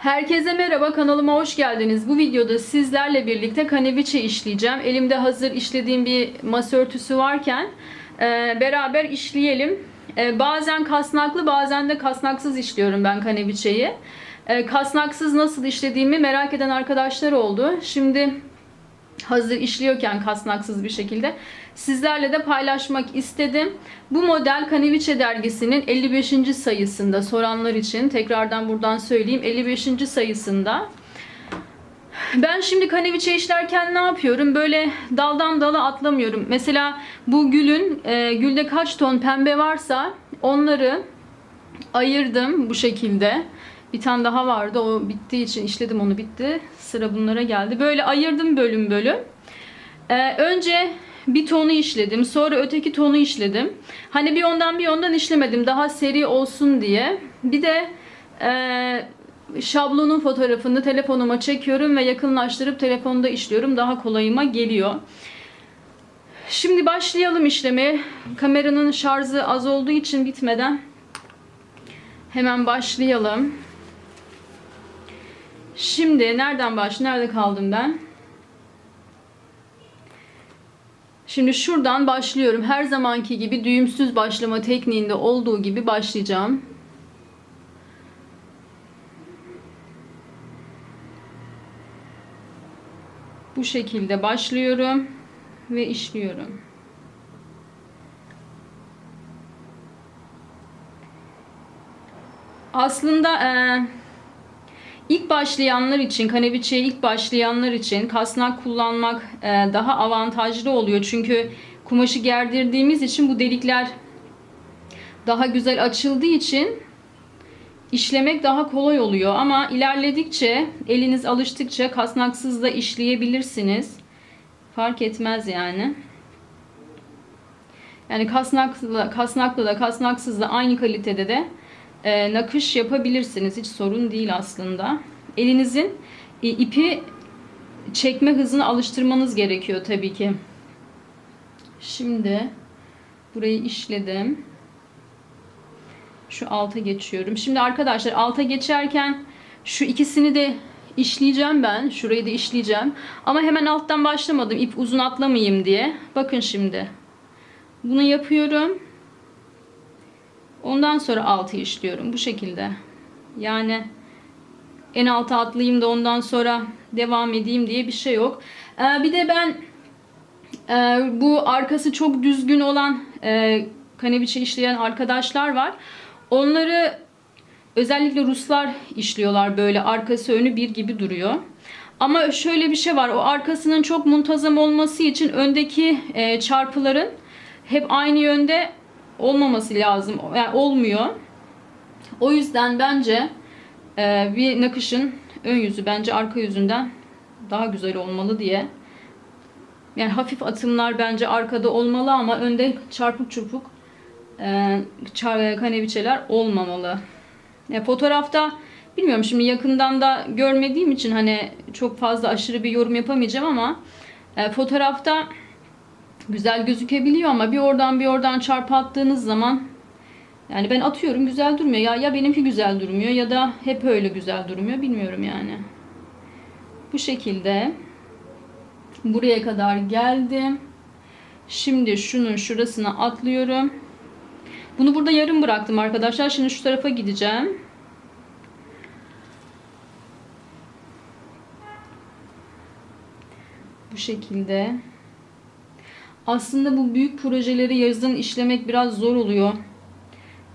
Herkese merhaba kanalıma hoş geldiniz. Bu videoda sizlerle birlikte kaneviçe işleyeceğim. Elimde hazır işlediğim bir masa örtüsü varken e, beraber işleyelim. E, bazen kasnaklı bazen de kasnaksız işliyorum ben kaneviçeyi. E, kasnaksız nasıl işlediğimi merak eden arkadaşlar oldu. Şimdi hazır işliyorken kasnaksız bir şekilde sizlerle de paylaşmak istedim. Bu model Kaneviçe dergisinin 55. sayısında soranlar için tekrardan buradan söyleyeyim 55. sayısında ben şimdi kaneviçe işlerken ne yapıyorum? Böyle daldan dala atlamıyorum. Mesela bu gülün, e, gülde kaç ton pembe varsa onları ayırdım bu şekilde. Bir tane daha vardı. O bittiği için işledim onu bitti. Sıra bunlara geldi. Böyle ayırdım bölüm bölüm. Ee, önce bir tonu işledim. Sonra öteki tonu işledim. Hani bir ondan bir ondan işlemedim. Daha seri olsun diye. Bir de e, şablonun fotoğrafını telefonuma çekiyorum ve yakınlaştırıp telefonda işliyorum. Daha kolayıma geliyor. Şimdi başlayalım işlemeye. Kameranın şarjı az olduğu için bitmeden hemen başlayalım. Şimdi nereden baş? Nerede kaldım ben? Şimdi şuradan başlıyorum. Her zamanki gibi düğümsüz başlama tekniğinde olduğu gibi başlayacağım. Bu şekilde başlıyorum ve işliyorum. Aslında eee İlk başlayanlar için, kaneviçeye ilk başlayanlar için kasnak kullanmak e, daha avantajlı oluyor. Çünkü kumaşı gerdirdiğimiz için bu delikler daha güzel açıldığı için işlemek daha kolay oluyor. Ama ilerledikçe, eliniz alıştıkça kasnaksız da işleyebilirsiniz. Fark etmez yani. Yani kasnaklı, kasnaklı da kasnaksız da aynı kalitede de e, nakış yapabilirsiniz. Hiç sorun değil aslında. Elinizin e, ipi çekme hızını alıştırmanız gerekiyor tabii ki. Şimdi burayı işledim. Şu alta geçiyorum. Şimdi arkadaşlar alta geçerken şu ikisini de işleyeceğim ben. Şurayı da işleyeceğim. Ama hemen alttan başlamadım. İp uzun atlamayayım diye. Bakın şimdi. Bunu yapıyorum. Ondan sonra altı işliyorum bu şekilde. Yani en alta atlayayım da ondan sonra devam edeyim diye bir şey yok. Ee, bir de ben e, bu arkası çok düzgün olan e, kaneviçe işleyen arkadaşlar var. Onları özellikle Ruslar işliyorlar böyle arkası önü bir gibi duruyor. Ama şöyle bir şey var. O arkasının çok muntazam olması için öndeki e, çarpıların hep aynı yönde olmaması lazım. Yani olmuyor. O yüzden bence e, bir nakışın ön yüzü bence arka yüzünden daha güzel olmalı diye. Yani hafif atımlar bence arkada olmalı ama önde çarpık çırpık e, kaneviçeler olmamalı. Ya fotoğrafta bilmiyorum şimdi yakından da görmediğim için hani çok fazla aşırı bir yorum yapamayacağım ama e, fotoğrafta güzel gözükebiliyor ama bir oradan bir oradan çarpı attığınız zaman yani ben atıyorum güzel durmuyor. Ya ya benimki güzel durmuyor ya da hep öyle güzel durmuyor bilmiyorum yani. Bu şekilde buraya kadar geldim. Şimdi şunun şurasına atlıyorum. Bunu burada yarım bıraktım arkadaşlar. Şimdi şu tarafa gideceğim. Bu şekilde. Aslında bu büyük projeleri yazın işlemek biraz zor oluyor.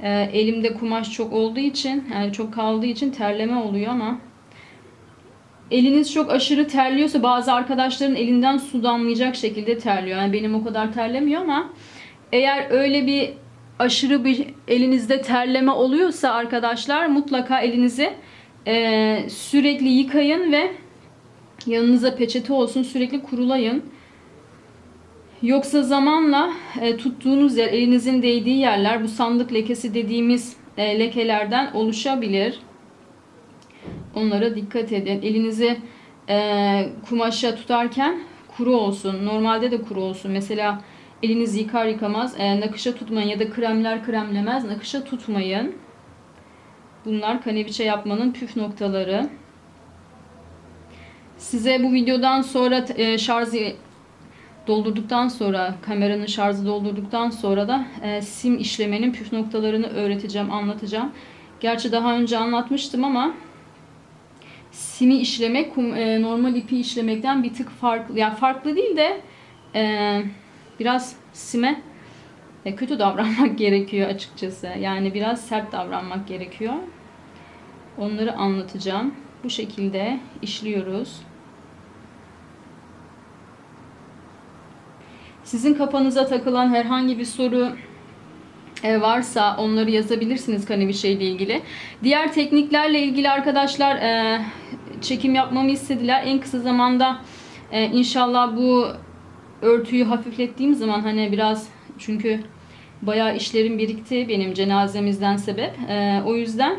Ee, elimde kumaş çok olduğu için, yani çok kaldığı için terleme oluyor ama eliniz çok aşırı terliyorsa bazı arkadaşların elinden su damlayacak şekilde terliyor. Yani benim o kadar terlemiyor ama eğer öyle bir aşırı bir elinizde terleme oluyorsa arkadaşlar mutlaka elinizi e, sürekli yıkayın ve yanınıza peçete olsun sürekli kurulayın. Yoksa zamanla e, tuttuğunuz yer, elinizin değdiği yerler bu sandık lekesi dediğimiz e, lekelerden oluşabilir. Onlara dikkat edin. Elinizi e, kumaşa tutarken kuru olsun. Normalde de kuru olsun. Mesela eliniz yıkar yıkamaz e, nakışa tutmayın ya da kremler kremlemez nakışa tutmayın. Bunlar kaneviçe yapmanın püf noktaları. Size bu videodan sonra e, şarjı doldurduktan sonra kameranın şarjı doldurduktan sonra da e, sim işlemenin püf noktalarını öğreteceğim, anlatacağım. Gerçi daha önce anlatmıştım ama simi işlemek e, normal ipi işlemekten bir tık farklı. Yani farklı değil de e, biraz sime e, kötü davranmak gerekiyor açıkçası. Yani biraz sert davranmak gerekiyor. Onları anlatacağım. Bu şekilde işliyoruz. Sizin kafanıza takılan herhangi bir soru e, varsa onları yazabilirsiniz Kaneviçe ile ilgili. Diğer tekniklerle ilgili arkadaşlar e, çekim yapmamı istediler. En kısa zamanda e, inşallah bu örtüyü hafiflettiğim zaman hani biraz çünkü bayağı işlerim birikti benim cenazemizden sebep. O yüzden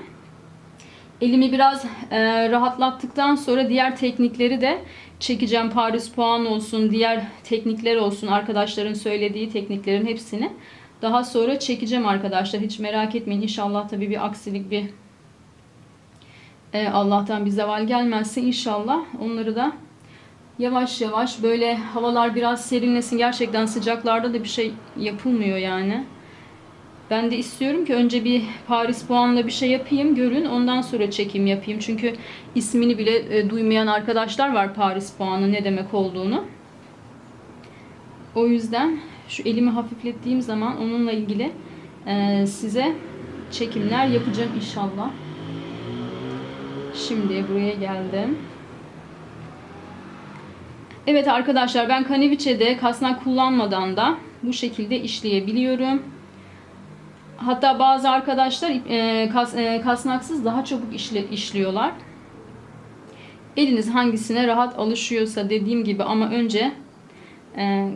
elimi biraz rahatlattıktan sonra diğer teknikleri de çekeceğim. Paris puan olsun, diğer teknikler olsun, arkadaşların söylediği tekniklerin hepsini daha sonra çekeceğim arkadaşlar. Hiç merak etmeyin. İnşallah tabii bir aksilik bir e, Allah'tan bir zeval gelmezse inşallah onları da yavaş yavaş böyle havalar biraz serinlesin. Gerçekten sıcaklarda da bir şey yapılmıyor yani. Ben de istiyorum ki önce bir Paris puanla bir şey yapayım, görün. Ondan sonra çekim yapayım. Çünkü ismini bile e, duymayan arkadaşlar var Paris puanı ne demek olduğunu. O yüzden şu elimi hafiflettiğim zaman onunla ilgili e, size çekimler yapacağım inşallah. Şimdi buraya geldim. Evet arkadaşlar ben kaneviçede kasnak kullanmadan da bu şekilde işleyebiliyorum. Hatta bazı arkadaşlar e, kas, e, kasnaksız daha çabuk işle, işliyorlar. Eliniz hangisine rahat alışıyorsa dediğim gibi ama önce e,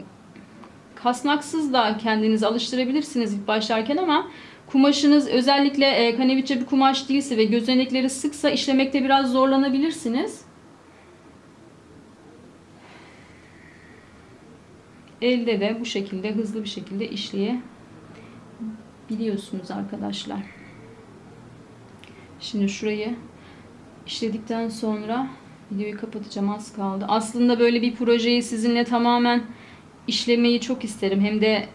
kasnaksız da kendinizi alıştırabilirsiniz ilk başlarken ama kumaşınız özellikle e, kaneviçe bir kumaş değilse ve gözenekleri sıksa işlemekte biraz zorlanabilirsiniz. Elde de bu şekilde hızlı bir şekilde işleyebiliyorsunuz arkadaşlar. Şimdi şurayı işledikten sonra videoyu kapatacağım az kaldı. Aslında böyle bir projeyi sizinle tamamen işlemeyi çok isterim. Hem de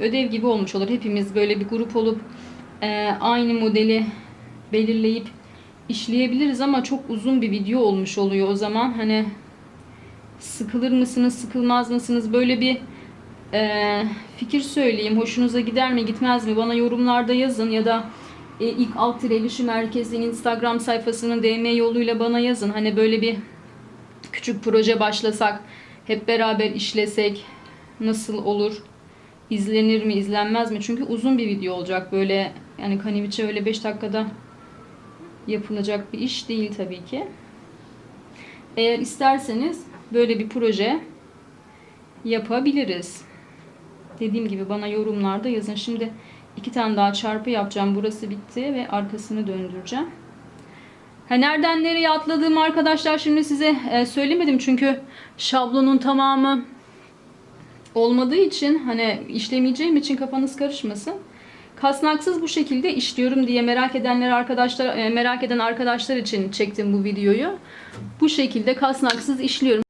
ödev gibi olmuş olur. Hepimiz böyle bir grup olup e, aynı modeli belirleyip işleyebiliriz ama çok uzun bir video olmuş oluyor o zaman. Hani sıkılır mısınız, sıkılmaz mısınız? Böyle bir e, fikir söyleyeyim. Hoşunuza gider mi, gitmez mi? Bana yorumlarda yazın ya da e, ilk alt iletişim merkezinin Instagram sayfasının DM yoluyla bana yazın. Hani böyle bir küçük proje başlasak, hep beraber işlesek nasıl olur? İzlenir mi, izlenmez mi? Çünkü uzun bir video olacak. Böyle yani Kaniviçe öyle 5 dakikada yapılacak bir iş değil tabii ki. Eğer isterseniz böyle bir proje yapabiliriz. Dediğim gibi bana yorumlarda yazın. Şimdi iki tane daha çarpı yapacağım. Burası bitti ve arkasını döndüreceğim. Ha, nereden nereye atladığımı arkadaşlar şimdi size e, söylemedim. Çünkü şablonun tamamı olmadığı için hani işlemeyeceğim için kafanız karışmasın. Kasnaksız bu şekilde işliyorum diye merak edenler arkadaşlar e, merak eden arkadaşlar için çektim bu videoyu. Bu şekilde kasnaksız işliyorum.